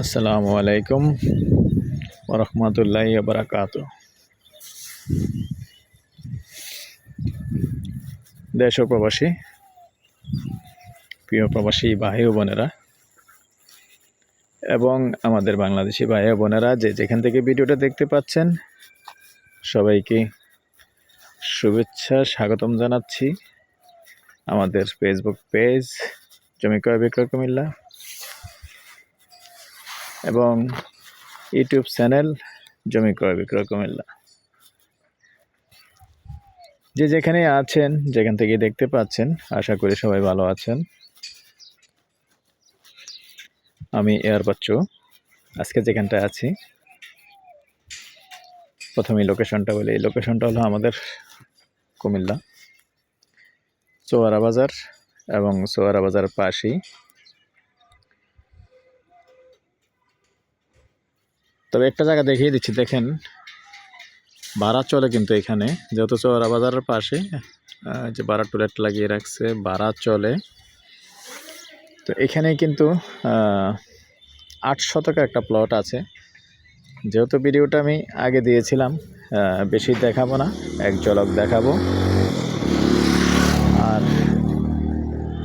আসসালামু আলাইকুম ওরহমতুল্লাহ বারাকাত দেশ প্রবাসী, প্রিয় প্রবাসী ভাই ও বোনেরা, এবং আমাদের বাংলাদেশি ভাই ও বোনেরা যে যেখান থেকে ভিডিওটা দেখতে পাচ্ছেন, সবাইকে শুভেচ্ছা, স্বাগতম জানাচ্ছি। আমাদের ফেসবুক পেজ জমি ক্রয় বিক্রয় কুমিল্লা। এবং ইউটিউব চ্যানেল জমি ক্রয় বিক্রয় কুমিল্লা। যে যেখানে আছেন, যেখান থেকে দেখতে পাচ্ছেন, আশা করি সবাই ভালো আছেন। আমি এয়ার বাচ্চু। আজকে যেখানটায় আছি প্রথমে লোকেশনটা বলি। এই লোকেশনটা হলো আমাদের কুমিল্লা, চোয়ারা বাজার এবং চোয়ারা বাজার পাশেই। তবে একটা জায়গা দেখিয়ে দিচ্ছি, দেখেন। ভাড়া চলে কিন্তু এখানে, যেহেতু চৌরা বাজারের পাশে যে ভাড়া টুলেট লাগিয়ে রাখছে, ভাড়া চলে। তো এখানে কিন্তু আট শতকের একটা প্লট আছে। যেহেতু ভিডিওটা আমি আগে দিয়েছিলাম বেশি দেখাবো না, এক ঝলক দেখাবো। আর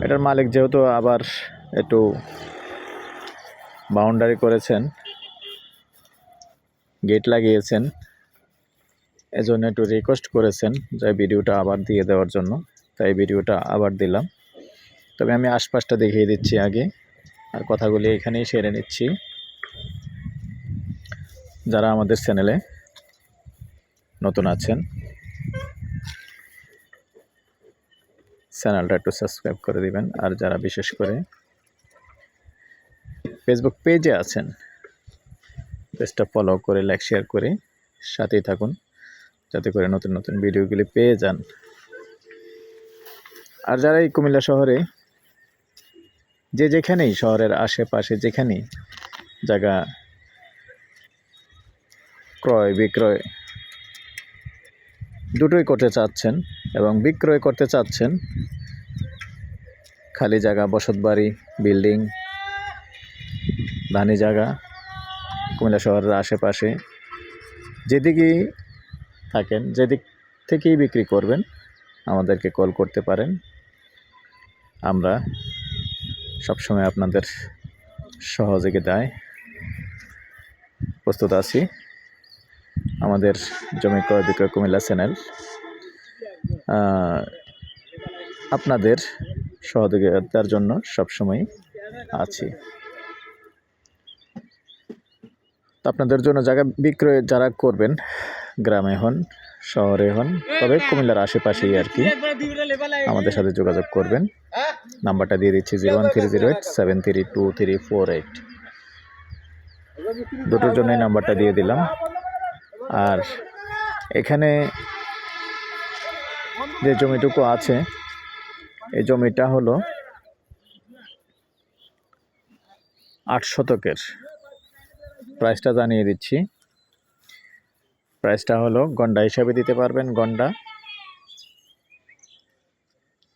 এটার মালিক যেহেতু আবার একটু বাউন্ডারি করেছেন গেট লাগিয়েছেন। এজন্য একটু রিকোয়েস্ট করেছেন যে ভিডিওটা আবার দিয়ে দেওয়ার জন্য। তাই ভিডিওটা আবার দিলাম। তবে আমি আশপাশটা দেখিয়ে দিচ্ছি আগে। আর কথাগুলি এখানেই সেরে নিচ্ছি। যারা আমাদের চ্যানেলে নতুন আছেন চ্যানেলটা একটু সাবস্ক্রাইব করে দিবেন। আর যারা বিশেষ করে ফেসবুক পেজে আছেন পেজটা ফলো করে লাইক শেয়ার করে সাথেই থাকুন, যাতে করে নতুন নতুন ভিডিওগুলি পেয়ে যান। আর যারা এই কুমিল্লা শহরে, যে যেখানেই শহরের আশেপাশে যেখানেই জায়গা ক্রয়, বিক্রয় দুটোই করতে চাচ্ছেন এবং বিক্রয় করতে চাচ্ছেন, খালি জায়গা, বসতবাড়ি, বিল্ডিং, ধানি জায়গা কুমিল্লা শহরের আশেপাশে যেদিকেই থাকেন, যেদিক থেকেই বিক্রি করবেন, আমাদেরকে কল করতে পারেন। আমরা সবসময় আপনাদের সহযোগিতায় প্রস্তুত আছি। আমাদের জমি ক্রয় বিক্রয় কুমিল্লা চ্যানেল আপনাদের সহযোগিতার জন্য সবসময় আছি তো আপনাদের জন্য জায়গা বিক্রয় যারা করবেন, গ্রামে হন, শহরে হন, তবে কুমিল্লার আশেপাশেই আর কি, আমাদের সাথে যোগাযোগ করবেন। নাম্বারটা দিয়ে দিচ্ছি zero one three zero eight, seven three two three four eight. দুটোর জন্যই নাম্বারটা দিয়ে দিলাম। আর এখানে যে জমিটুকু আছে, এই জমিটা হলো আট শতকের। প্রাইসটা জানিয়ে দিচ্ছি। প্রাইসটা হলো গন্ডা হিসাবে দিতে পারবেন, গন্ডা।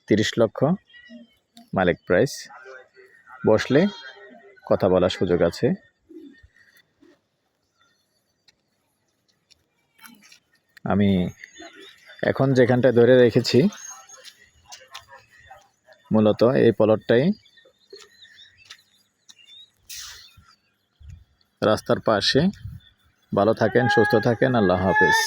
তিরিশ লক্ষ মালিক প্রাইস। বসলে কথা বলার সুযোগ আছে। আমি এখন যেখানটায় ধরে রেখেছি, মূলত এই পলটটাই রাস্তার পাশে। ভালো থাকেন সুস্থ থাকেন আল্লাহ হাফেজ।